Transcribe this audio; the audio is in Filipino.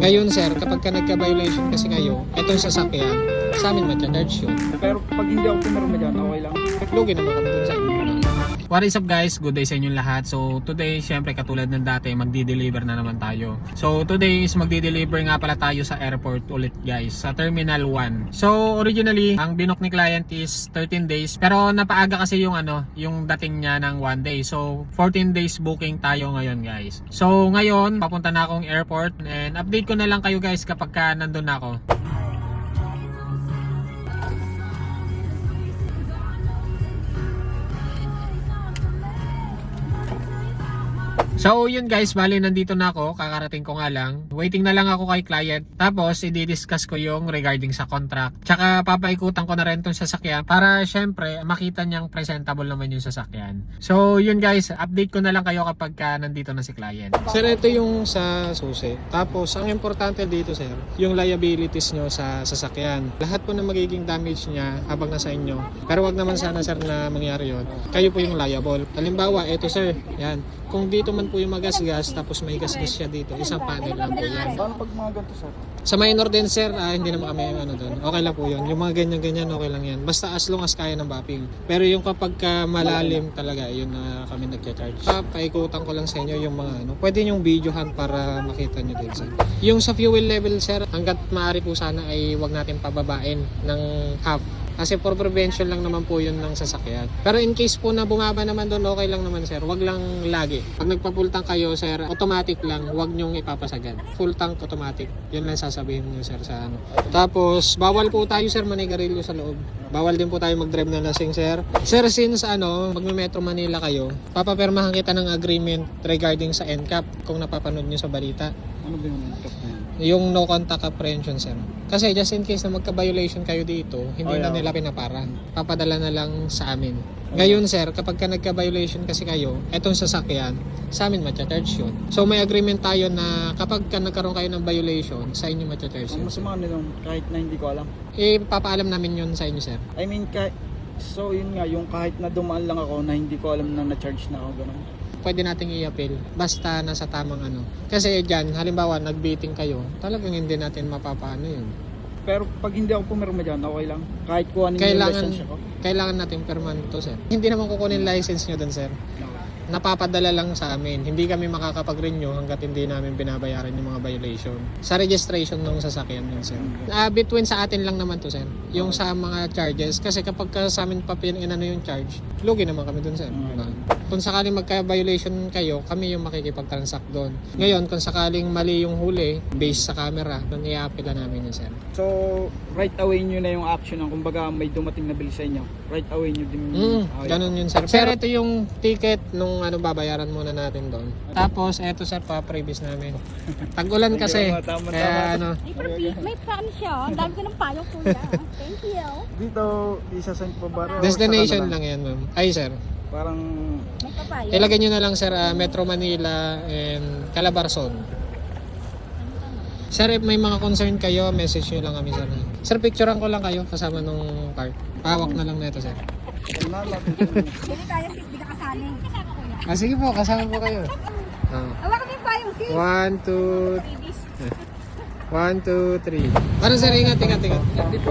Ngayon sir, kapag ka nagka-violation kasi kayo, etong sasakyan, sa amin matcha-charge yun. Pero pag hindi ako pumirma dyan, okay lang. Lugi naman kami dun sa inyo. What is up guys? Good day sa inyong lahat. So today, syempre katulad ng dati, magdi-deliver na naman tayo. So today is magdi-deliver nga pala tayo sa airport ulit guys, sa Terminal 1. So originally, ang binok ni client is 13 days. Pero napaaga kasi yung ano, yung dating niya ng 1 day. So 14 days booking tayo ngayon guys. So ngayon, papunta na akong airport and update ko na lang kayo guys kapag ka nandun na ako. So yun guys, bali nandito na ako, kakarating ko nga lang. Waiting na lang ako kay client. Tapos i-discuss ko yung regarding sa contract. Tsaka papaikutan ko na rin tong sasakyan para syempre makita niyang presentable naman yung sasakyan. So yun guys, update ko na lang kayo kapag ka nandito na si client. Sir, ito yung sa susi. Tapos ang importante dito sir, yung liabilities nyo sa sasakyan. Lahat po na magiging damage niya habang nasa inyo. Pero wag naman sana sir na mangyari yon. Kayo po yung liable. Halimbawa, ito sir, yan. Kung dito man po yung magasgas, tapos may gasgas siya dito, isang panel lang po yan. Paano pag mga ganito sir? Sa minor din sir, ah, hindi naman kami ano doon. Okay lang po yun. Yung mga ganyan-ganyan, okay lang yan. Basta as long as kaya ng mapping. Pero yung kapag ka malalim talaga, yun na kami nagcha-charge. Ah, paikutan ko lang sa inyo yung mga ano. Pwede yung videohan para makita nyo din sir. Yung sa fuel level sir, hanggat maaari po sana ay wag natin pababain ng half. Kasi for prevention lang naman po yun ng sasakyan. Pero in case po na bumaba naman doon, okay lang naman sir. Wag lang lagi. Pag nagpa-full kayo sir, automatic lang. Wag nyong ipapasagad. Full tank automatic. Yun lang sasabihin nyo sir sa ano. Tapos, bawal po tayo sir manigarilyo sa loob. Bawal din po tayo mag-drive ng lasing sir. Sir, since ano, pag may Metro Manila kayo, papapermahan kita ng agreement regarding sa NCAP kung napapanood nyo sa balita. Ano ba yung top na yan? Yung no contact apprehension sir. Kasi just in case na magka-violation kayo dito, hindi Oh, na yeah. nila pinapara. Papadala na lang sa amin. Ngayon sir, kapag ka nagka-violation kasi kayo, etong sasakyan, sa amin matcha-charge yun. So may agreement tayo na kapag ka nagkaroon kayo ng violation, sa inyo matcha-charge Ang yun. masama nila kahit na hindi ko alam. Eh, papaalam namin yun sa inyo sir. I mean, kahit, so yun nga, yung kahit na dumaan lang ako na hindi ko alam na na-charge na ako ganun. Pwede nating i-appeal basta nasa tamang ano. Kasi dyan, halimbawa nag-beating kayo, talagang hindi natin mapapaano yun. Pero pag hindi ako pumirma dyan, okay lang. Kahit kuhanin yung Kailangan- lisensya ko. Kailangan natin permanent to sir. Hindi naman kukunin license nyo dun sir. Napapadala lang sa amin. Hindi kami makakapag-renew hanggat hindi namin binabayaran yung mga violation. Sa registration ng sasakyan yun, sir. Ah, between sa atin lang naman to, sir. Yung sa mga charges. Kasi kapag ka sa amin pa pinano yung charge, lugi naman kami dun, sir. Diba? Kung sakaling magka-violation kayo, kami yung makikipag-transact doon. Ngayon, kung sakaling mali yung huli, based sa camera, nun i-appela namin yun, sir. So, right away nyo na yung action ng kumbaga may dumating na bill sa inyo. Right away nyo din. Mm, Ah, ganun yun sir. Pero ito yung ticket nung ano babayaran muna natin doon. Tapos eto sir pa previous namin. Tag-ulan kasi. Tama, tama, Kaya ano, May, fan siya. Ang dami ko ng payong kuya. Thank you. Dito, isa sa pa ba? destination lang yan ma'am. Ay sir. Parang, May papayo. Ilagay nyo na lang sir ah, Metro Manila and Calabarzon. Sir, if may mga concern kayo, message nyo lang kami sir. Sir, picturean ko lang kayo kasama nung cart. Pawak na lang na ito sir. Bili tayo sis, di ka kasali. Ah, sige po, kasama po kayo. Ah. Awa ko yung payong sis. One, two, One, two, three. Ano sir, ingat, ingat, ingat. Dito,